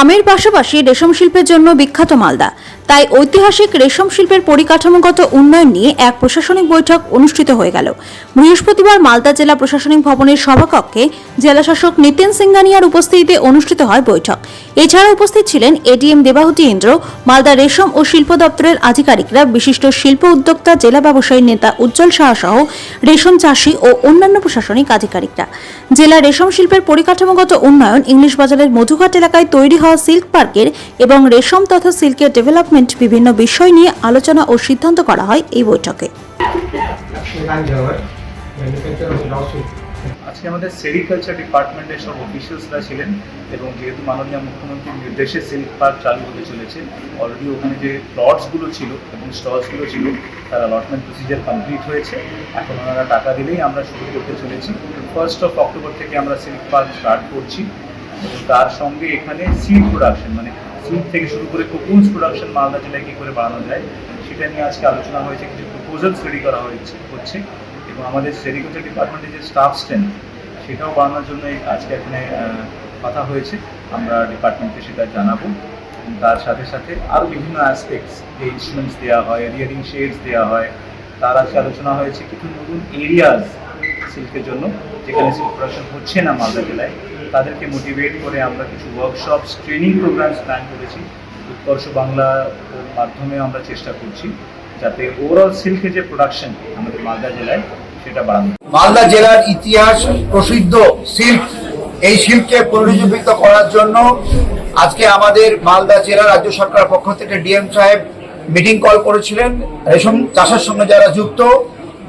আমের পাশাপাশি রেশম শিল্পের জন্য বিখ্যাত মালদা। তাই ঐতিহাসিক রেশম শিল্পের পরিকাঠামোগত উন্নয়ন নিয়ে এক প্রশাসনিক বৈঠক অনুষ্ঠিত হয়ে গেল। বৃহস্পতিবার মালদা জেলা প্রশাসনিক ভবনের সভাকক্ষে জেলাশাসক নিতিন সিংহানিয়ার উপস্থিতিতে অনুষ্ঠিত হয় বৈঠক। এছাড়া উপস্থিত ছিলেন এডিএম দেবাহুতি ইন্দ্র, মালদা রেশম ও শিল্প দপ্তরের আধিকারিকরা, বিশিষ্ট শিল্প উদ্যোক্তা, জেলা ব্যবসায়ী নেতা উজ্জ্বল সাহা সহ রেশম চাষী ও অন্যান্য প্রশাসনিক আধিকারিকরা। জেলা রেশম শিল্পের পরিকাঠামোগত উন্নয়ন ইংলিশ বাজারের মধুঘাট এলাকায় তৈরি হওয়া সিল্ক পার্কের এবং রেশম তথা সিল্কের ডেভেলপমেন্ট বিভিন্ন বিষয় নিয়ে আলোচনা ও সিদ্ধান্ত করা হয় এই বৈঠকে. আজকে আমাদের সেরিকালচার ডিপার্টমেন্টের সব অফিসিয়ালসরা ছিলেন এবং যেহেতু মাননীয় মুখ্যমন্ত্রীর নির্দেশে সিল্ক পার্ক চালু হতে চলেছে অলরেডি ওখানে যে প্লটসগুলো ছিল এবং স্টলসগুলো ছিল, তার অ্যালটমেন্ট প্রসিজার কমপ্লিট হয়েছে এখন ওনারা টাকা দিলেই আমরা শুরু করতে চলেছি ফার্স্ট অফ অক্টোবর থেকে আমরা সিল্ক পার্ক স্টার্ট করছি তার সঙ্গে এখানে সিড প্রোডাকশন মানে সিড থেকে শুরু করে কোকুন্স প্রোডাকশন মালদা জেলায় কী করে বাড়ানো যায়, সেটা নিয়ে আজকে আলোচনা হয়েছে, কিছু প্রপোজালস রেডি করা হয়েছে, হচ্ছে। এবং আমাদের সেরিকালচার ডিপার্টমেন্টের যে স্টাফ স্ট্রেন্থ সেটাও বাড়ানোর জন্য আজকে এখানে কথা হয়েছে। আমরা ডিপার্টমেন্টকে সেটা জানাব। তার সাথে সাথে আরও বিভিন্ন অ্যাসপেক্টস যে ইনস্ট্রুমেন্টস দেওয়া হয় রিয়ারিং শেডস দেওয়া হয়। তার আজকে আলোচনা হয়েছে কিছু নতুন এরিয়াজ সিল্কের জন্য, যেখানে সিল্ক প্রোডাকশন হচ্ছে না মালদা জেলায়। তাদেরকে মোটিভেট করে আমরা কিছু ওয়ার্কশপস ট্রেনিং প্রোগ্রামস প্ল্যান করেছি। উৎকর্ষ বাংলার মাধ্যমে আমরা চেষ্টা করছি যাতে ওভারঅল সিল্কের যে প্রোডাকশন আমাদের মালদা জেলায়, সেটা বাড়ানো মালদা জেলার ইতিহাস প্রসিদ্ধ সিল্ক এই শিল্পকে পুনরুজ্জীবিত করার জন্য আজকে আমাদের মালদা জেলা রাজ্য সরকার পক্ষ থেকে ডিএম সাহেব মিটিং কল করেছিলেন। রেশম চাষের সঙ্গে যারা যুক্ত,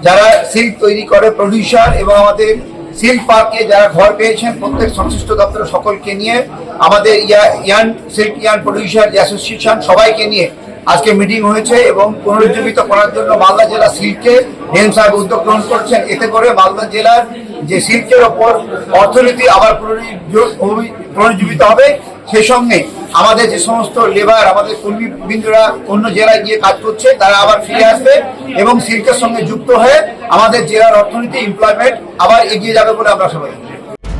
যারা সিল্ক তৈরি করে প্রডিউসার এবং আমাদের সিল্ক পার্কে যারা ঘর পেয়েছেন, প্রত্যেক সংশ্লিষ্ট দপ্তরের সকলকে নিয়ে, আমাদের ইয়া, yarn, silk yarn producer association সবাইকে নিয়ে আজকে মিটিং হয়েছে এবং পুনরুজ্জীবিত করার জন্য মালদা জেলা সিল্কে ডিএম সাহেব উদ্যোগ গ্রহণ করছেন। এতে করে মালদা জেলার যে সিল্কের ওপর অর্থনীতি আবার পুনরুজ্জীব- পুনরুজ্জীবিত হবে। সেই সঙ্গে আমাদের যে সমস্ত লেবার আমাদের কর্মীবৃন্দরা অন্য জেলায় গিয়ে কাজ করছে, তারা আবার ফিরে আসবে এবং সিল্কের সঙ্গে যুক্ত হয়ে আমাদের জেলার অর্থনীতি এমপ্লয়মেন্ট আবার এগিয়ে যাবে বলে আমরা সবাই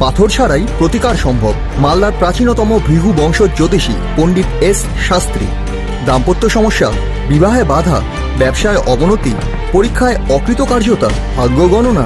পাথর ছাড়াই প্রতিকার সম্ভব। মালদার প্রাচীনতম ভৃগু বংশ জ্যোতিষী পণ্ডিত এস শাস্ত্রী। দাম্পত্য সমস্যা, বিবাহে বাধা, ব্যবসায় অবনতি, পরীক্ষায় অকৃতকার্যতা, ভাগ্য গণনা